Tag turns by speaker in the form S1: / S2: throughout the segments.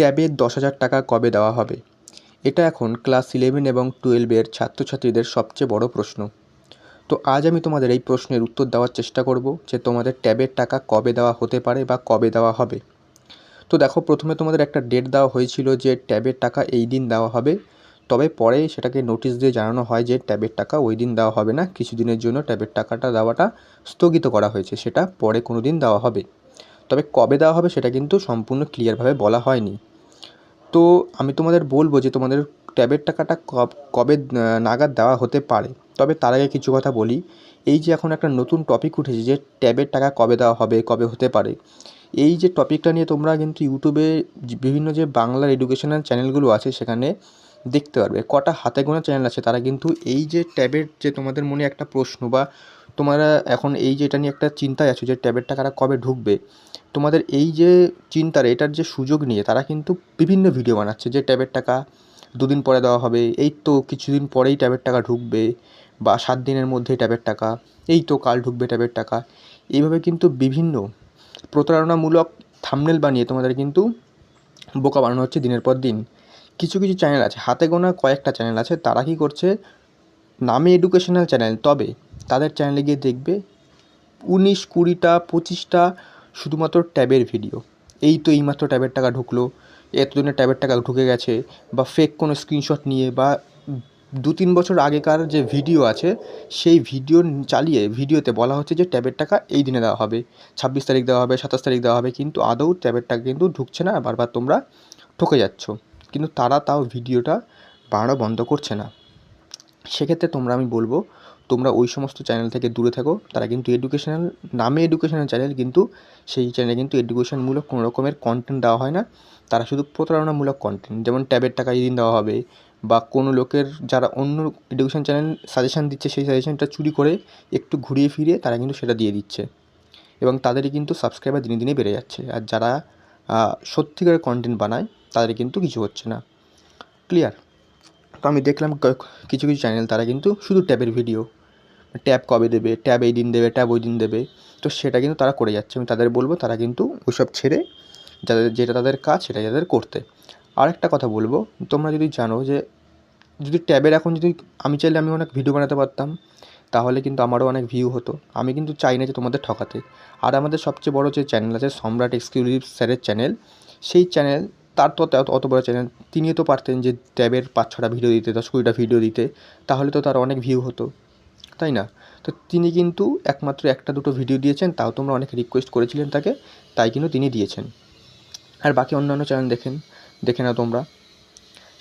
S1: ট্যাবের দশ হাজার টাকা কবে দেওয়া হবে? এটা এখন ক্লাস ইলেভেন এবং টুয়েলভের ছাত্রছাত্রীদের সবচেয়ে বড় প্রশ্ন। তো আজ আমি তোমাদের এই প্রশ্নের উত্তর দেওয়ার চেষ্টা করব যে তোমাদের ট্যাবের টাকা কবে দেওয়া হতে পারে বা কবে দেওয়া হবে। তো দেখো, প্রথমে তোমাদের একটা ডেট দেওয়া হয়েছিল যে ট্যাবের টাকা এই দিন দেওয়া হবে। তবে পরে সেটাকে নোটিশ দিয়ে জানানো হয় যে ট্যাবের টাকা ওই দিন দেওয়া হবে না। কিছু দিনের জন্য ট্যাবের টাকাটা দেওয়াটা স্থগিত করা হয়েছে। সেটা পরে কোনো দিন দেওয়া হবে। তবে কবে দেওয়া হবে সেটা কিন্তু সম্পূর্ণ ক্লিয়ারভাবে বলা হয়নি। তো আমি তোমাদের বলব যে তোমাদের ট্যাবের টাকাটা কবে নাগাদ দেওয়া হতে পারে। তবে তার আগে কিছু কথা বলি। এই যে এখন একটা নতুন টপিক উঠেছে যে ট্যাবের টাকা কবে দেওয়া হবে, কবে হতে পারে। এই যে টপিকটা নিয়ে তোমরা কিন্তু ইউটিউবে বিভিন্ন যে বাংলার এডুকেশনাল চ্যানেলগুলো আছে সেখানে দেখতে পারবে। কটা হাতে গোনা চ্যানেল আছে, তারা কিন্তু এই যে ট্যাবের যে তোমাদের মনে একটা প্রশ্ন বা তোমরা এখন এই যে এটা নিয়ে একটা চিন্তায় আছো যে ট্যাবের টাকাটা কবে ঢুকবে, তোমাদের এই যে চিন্তার এটার যে সুযোগ নিয়ে তারা কিন্তু বিভিন্ন ভিডিও বানাচ্ছে যে ট্যাবের টাকা দুদিন পরে দেওয়া হবে, এই তো কিছুদিন পরেই ট্যাবের টাকা ঢুকবে বা সাত দিনের মধ্যেই ট্যাবের টাকা এই তো কাল ঢুকবে ট্যাবের টাকা এইভাবে কিন্তু বিভিন্ন প্রতারণামূলক থামনেল বানিয়ে তোমাদের কিন্তু বোকা বানানো হচ্ছে দিনের পর দিন। কিছু কিছু চ্যানেল আছে, হাতে গোনা কয়েকটা চ্যানেল আছে, তারা কী করছে, নামে এডুকেশনাল চ্যানেল তবে তাদের চ্যানেলে গিয়ে দেখবে উনিশ, কুড়িটা, পঁচিশটা শুধুমাত্র ট্যাবের ভিডিও এই তো এইমাত্র ট্যাবের টাকা ঢুকলো। এতদিনে ট্যাবের টাকা ঢুকে গেছে বা ফেক কোনো স্ক্রিনশট নিয়ে বা দু তিন বছর আগেকার যে ভিডিও আছে, সেই ভিডিও চালিয়ে ভিডিওতে বলা হচ্ছে যে ট্যাবের টাকা এই দিনে দেওয়া হবে। ছাব্বিশ তারিখ দেওয়া হবে, সাতাশ তারিখ দেওয়া হবে, কিন্তু আদৌ ট্যাবের টাকা কিন্তু ঢুকছে না, বারবার তোমরা ঠকে যাচ্ছ। কিন্তু তারা তাও ভিডিওটা বানানো বন্ধ করছে না। সেক্ষেত্রে তোমরা, আমি বলব, তোমরা ওই সমস্ত চ্যানেল থেকে দূরে থাকো। তারা কিন্তু এডুকেশনাল নামে এডুকেশনাল চ্যানেল কিন্তু সেই চ্যানেলে কিন্তু এডুকেশনমূলক কোনো রকমের কন্টেন্ট দেওয়া হয় না। তারা শুধু প্রতারণামূলক কন্টেন্ট যেমন ট্যাবের টাকা এই দিন দেওয়া হবে বা কোনো লোকের যারা অন্য এডুকেশন চ্যানেল সাজেশান দিচ্ছে সেই সাজেশানটা চুরি করে একটু ঘুরিয়ে ফিরিয়ে তারা কিন্তু সেটা দিয়ে দিচ্ছে। এবং তাদেরই কিন্তু সাবস্ক্রাইবার দিনে দিনে বেড়ে যাচ্ছে। আর যারা সত্যিকারের কন্টেন্ট বানায়, তাদের কিন্তু কিছু হচ্ছে না। ক্লিয়ার তো আমি দেখলাম কিছু কিছু চ্যানেল তারা কিন্তু শুধু ট্যাবের ভিডিও ট্যাব কবে দেবে? ট্যাব এই দিন দেবে ট্যাব ওই দিন দেবে। তো সেটা কিন্তু তারা করে যাচ্ছে। আমি তাদের বলব, তারা কিন্তু ওইসব ছেড়ে যাদের, যেটা তাদের কাজ সেটা যাদের করতে। আরেকটা কথা বলব, তোমরা যদি জানো যে, যদি ট্যাবের এখন যদি আমি চাইলে আমি অনেক ভিডিও বানাতে পারতাম, তাহলে কিন্তু আমারও অনেক ভিউ হতো। আমি কিন্তু চাই না যে তোমাদের ঠকাতে। আর আমাদের সবচেয়ে বড় যে চ্যানেল আছে, সম্রাট এক্সক্লুসিভ স্যারের চ্যানেল সেই চ্যানেল তার তো অত বড় চ্যানেল তিনিও তো পারতেন যে ট্যাবের পাঁচ ছটা ভিডিও দিতে, দশ কুড়িটা ভিডিও দিতে, তাহলে তো তার অনেক ভিউ হতো, তাই না? তো তিনি কিন্তু একমাত্র একটা দুটো ভিডিও দিয়েছেন, তাও তোমরা অনেক রিকোয়েস্ট করেছিলেন তাকে, তাই কিন্তু তিনি দিয়েছেন। আর বাকি অন্যান্য চ্যানেল দেখেন, দেখে নাও তোমরা।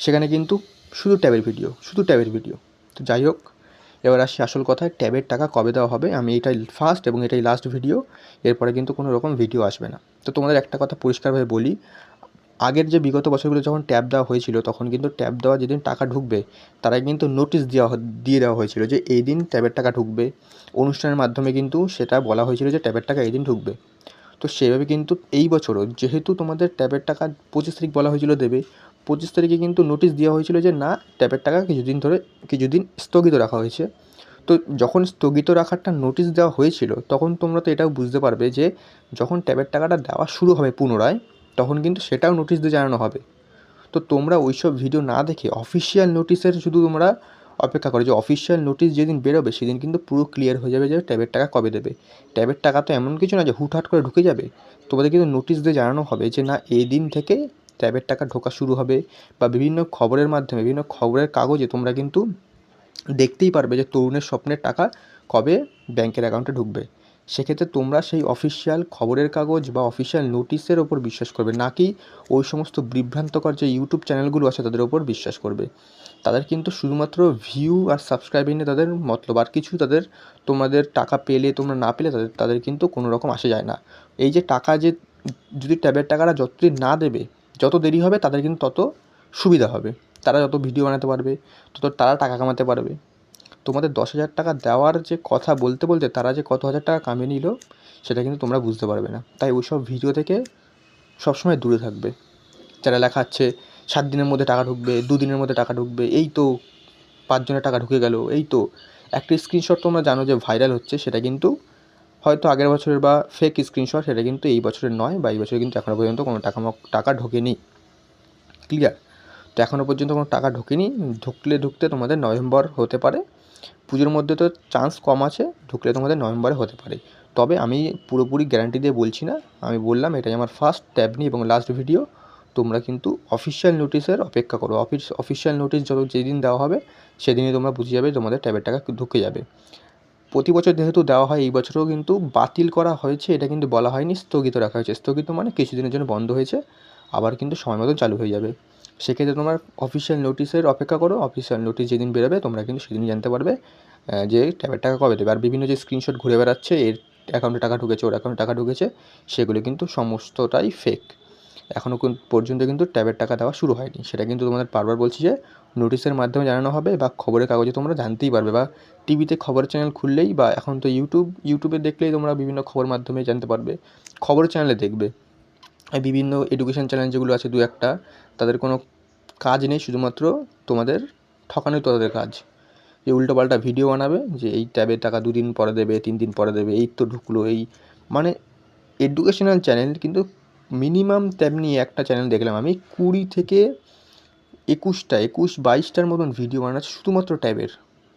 S1: সেখানে কিন্তু শুধু ট্যাবের ভিডিও শুধু ট্যাবের ভিডিও তো যাই হোক, এবার আসি আসল কথায়, ট্যাবের টাকা কবে দেওয়া হবে? আমি এটাই ফার্স্ট এবং এটাই লাস্ট ভিডিও এরপরে কিন্তু কোনো রকম ভিডিও আসবে না। তো তোমাদের একটা কথা পরিষ্কারভাবে বলি আগের যে বিগত বছরগুলো যখন ট্যাব দেওয়া হয়েছিল, তখন কিন্তু ট্যাব দেওয়া যেদিন টাকা ঢুকবে, তারাই কিন্তু নোটিশ দেওয়া দিয়ে দেওয়া হয়েছিল যে এই দিন ট্যাবের টাকা ঢুকবে। অনুষ্ঠানের মাধ্যমে কিন্তু সেটা বলা হয়েছিল যে ট্যাবের টাকা এই দিন ঢুকবে। তো সেভাবে কিন্তু এই বছরও যেহেতু তোমাদের ট্যাবের টাকা পঁচিশ তারিখ বলা হয়েছিল দেবে, পঁচিশ তারিখে কিন্তু নোটিশ দেওয়া হয়েছিল যে না ট্যাবের টাকা কিছুদিন ধরে, কিছুদিন স্থগিত রাখা হয়েছে। তো যখন স্থগিত রাখারটা নোটিশ দেওয়া হয়েছিল, তখন তোমরা তো এটাও বুঝতে পারবে যে যখন ট্যাবের টাকাটা দেওয়া শুরু হবে পুনরায় তখন কিন্তু সেটাও নোটিশ দিয়ে জানানো হবে। তো তোমরা ওই সব ভিডিও না দেখে অফিসিয়াল নোটিশের শুধু তোমরা অপেক্ষা করো যে অফিসিয়াল নোটিশ যেদিন বেরোবে সেদিন কিন্তু পুরো ক্লিয়ার হয়ে যাবে যে ট্যাবের টাকা কবে দেবে। ট্যাবের টাকা তো এমন কিছু না যে হুটহাট করে ঢুকে যাবে। তোমাদের কিন্তু নোটিশ দিয়ে জানানো হবে যে না, এই দিন থেকে ট্যাবের টাকা ঢোকা শুরু হবে বা বিভিন্ন খবরের মাধ্যমে, বিভিন্ন খবরের কাগজে তোমরা কিন্তু দেখতেই পারবে যে তরুণের স্বপ্নের টাকা কবে ব্যাংকের অ্যাকাউন্টে ঢুকবে। সেক্ষেত্রে তোমরা সেই অফিসিয়াল খবরের কাগজ বা অফিসিয়াল নোটিশের ওপর বিশ্বাস করবে, নাকি ওই সমস্ত বিভ্রান্তকর যে ইউটিউব চ্যানেলগুলো আছে তাদের ওপর বিশ্বাস করবে? তাদের কিন্তু শুধুমাত্র ভিউ আর সাবস্ক্রাইবিং নিয়ে তাদের মতলব, আর কিছু তাদের তোমাদের টাকা পেলে, তোমরা না পেলে তাদের তাদের কিন্তু কোনো রকম আসে যায় না। এই যে টাকা যে যদি ট্যাবের টাকাটা যতদিন না দেবে, যত দেরি হবে তাদের কিন্তু তত সুবিধা হবে। তারা যত ভিডিও বানাতে পারবে, তত তারা টাকা কামাতে পারবে। তোমাদের দশ হাজার টাকা দেওয়ার যে কথা বলতে বলতে তারা যে কত হাজার টাকা কামিয়ে নিল, সেটা কিন্তু তোমরা বুঝতে পারবে না। তাই ওই সব ভিডিও থেকে সবসময় দূরে থাকবে। যারা লেখা লেখাচ্ছে, সাত দিনের মধ্যে টাকা ঢুকবে, দু দিনের মধ্যে টাকা ঢুকবে, এই তো পাঁচজনের টাকা ঢুকে গেল, এই তো। একটা স্ক্রিনশট তোমরা জানো যে ভাইরাল হচ্ছে, সেটা কিন্তু হয়তো আগের বছরের বা ফেক স্ক্রিনশট সেটা কিন্তু এই বছরের নয় বা এই বছরে কিন্তু এখনও পর্যন্ত কোনো টাকা টাকা ঢোকেনি। ক্লিয়ার তো এখনও পর্যন্ত কোনো টাকা ঢোকেনি। ঢুকলে ঢুকতে তোমাদের নভেম্বর হতে পারে। পুজোর মধ্যে তো চান্স কম আছে, ঢুকলে তোমাদের নভেম্বরে হতে পারে। তবে আমি পুরোপুরি গ্যারান্টি দিয়ে বলছি না, আমি বললাম এটাই আমার ফার্স্ট ট্যাবনি এবং লাস্ট ভিডিও তোমরা কিন্তু অফিসিয়াল নোটিশের অপেক্ষা করো। অফিস অফিসিয়াল নোটিশ যত যেদিন দেওয়া হবে, সেদিনই তোমরা বুঝে যাবে তোমাদের ট্যাবের টাকা ঢুকে যাবে। প্রতি বছর যেহেতু দেওয়া হয়, এই বছরও কিন্তু বাতিল করা হয়েছে, এটা কিন্তু বলা হয়নি, স্থগিত রাখা হয়েছে। স্থগিত মানে কিছুদিনের জন্য বন্ধ হয়েছে, আবার কিন্তু সময় মতো চালু হয়ে যাবে। সেক্ষেত্রে তোমার অফিসিয়াল নোটিশের অপেক্ষা করো। অফিসিয়াল নোটিশ যেদিন বেরোবে, তোমরা কিন্তু সেদিনই জানতে পারবে যে ট্যাবের টাকা কবে দেবে। আর বিভিন্ন যে স্ক্রিনশট ঘুরে বেড়াচ্ছে, এর অ্যাকাউন্টে টাকা ঢুকেছে, ওর অ্যাকাউন্টে টাকা ঢুকেছে, সেগুলো কিন্তু সমস্তটাই ফেক এখনও পর্যন্ত কিন্তু ট্যাবের টাকা দেওয়া শুরু হয়নি। সেটা কিন্তু তোমাদের বারবার বলছি যে নোটিশের মাধ্যমে জানানো হবে বা খবরের কাগজে তোমরা জানতেই পারবে বা টিভিতে খবরের চ্যানেল খুললেই বা এখন তো ইউটিউব ইউটিউবে দেখলেই তোমরা বিভিন্ন খবর মাধ্যমে জানতে পারবে। খবরের চ্যানেলে দেখবে। বিভিন্ন এডুকেশন চ্যানেল যেগুলো আছে দু একটা, তাদের কোনো কাজ নেই, শুধুমাত্র তোমাদের ঠকানোই তো তাদের কাজ। যে উল্টোপাল্টা ভিডিও বানাবে, যে এই ট্যাবে টাকা দুদিন পরে দেবে, তিন দিন পরে দেবে, এই তো ঢুকলো, এই মানে এডুকেশনাল চ্যানেল কিন্তু মিনিমাম তেমনি একটা চ্যানেল দেখলাম আমি, কুড়ি থেকে একুশটা, একুশ বাইশটার মতন ভিডিও বানাচ্ছে শুধুমাত্র ট্যাবের,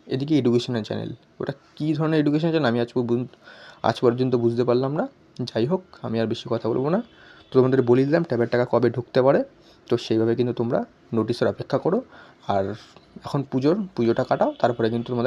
S1: এদিকে এডুকেশনাল চ্যানেল ওটা কী ধরনের এডুকেশন চ্যানেল আমি আজ পর্যন্ত আজ পর্যন্ত বুঝতে পারলাম না। যাই হোক, আমি আর বেশি কথা বলব না। তো তোমাদের বলে দিলাম, ট্যাবের টাকা কবে ঢুকতে পারে, তো সেইভাবে কিন্তু তোমরা নোটিশের অপেক্ষা করো। আর এখন পুজোর, পুজোটা কাটাও, তারপরে কিন্তু তোমাদের